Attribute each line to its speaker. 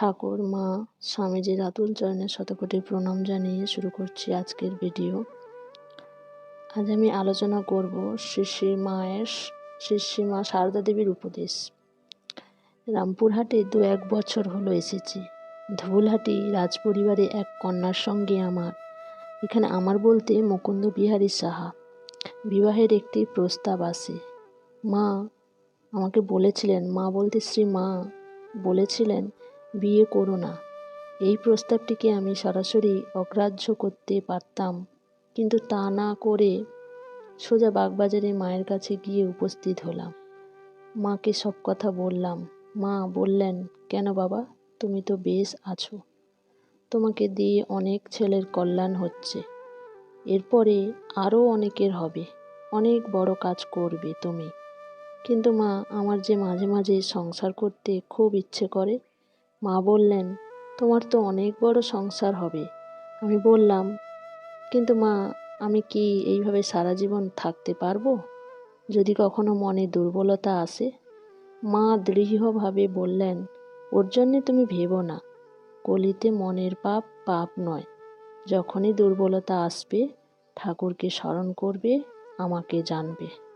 Speaker 1: ঠাকুর, মা স্বামীজির আতুল চরণে শতকোটি প্রণাম জানিয়ে শুরু করছি আজকের ভিডিও। আজ আমি আলোচনা করব শ্রী মায়ের শ্রী মা সারদা দেবীর উপদেশ। রামপুরহাটে দু এক বছর হলো এসেছি। ধুবুলহাটি রাজপরিবারে এক কন্যার সঙ্গে আমার। এখানে আমার বলতে মুকুন্দ বিহারী সাহা। বিবাহের একটি প্রস্তাব আসে মা, আমাকে বলেছিলেন, মা বলতে শ্রী মা বলেছিলেন বিয়ে করো না। এই প্রস্তাবটিকে আমি সরাসরি অগ্রাহ্য করতে পারতাম, কিন্তু তা না করে সোজা বাগবাজারে মায়ের কাছে গিয়ে উপস্থিত হলাম। মাকে সব কথা বললাম। মা বললেন, কেন বাবা, তুমি তো বেশ আছো। তোমাকে দিয়ে অনেক ছেলের কল্যাণ হচ্ছে। এরপরে আরও অনেকের হবে। অনেক বড় কাজ করবে তুমি। কিন্তু মা, আমার যে মাঝে মাঝে সংসার করতে খুব ইচ্ছে করে মা বললেন, তোমার তো অনেক বড় সংসার হবে। আমি বললাম, কিন্তু মা, আমি কি এইভাবে সারা জীবন থাকতে পারব? যদি কখনো মনে দুর্বলতা আসে? মা দৃঢ়ভাবে বললেন, ওর জন্যে তুমি ভেবো না। কলিতে মনের পাপ পাপ নয়। যখনই দুর্বলতা আসবে, ঠাকুরকে স্মরণ করবে, আমাকে জানবে।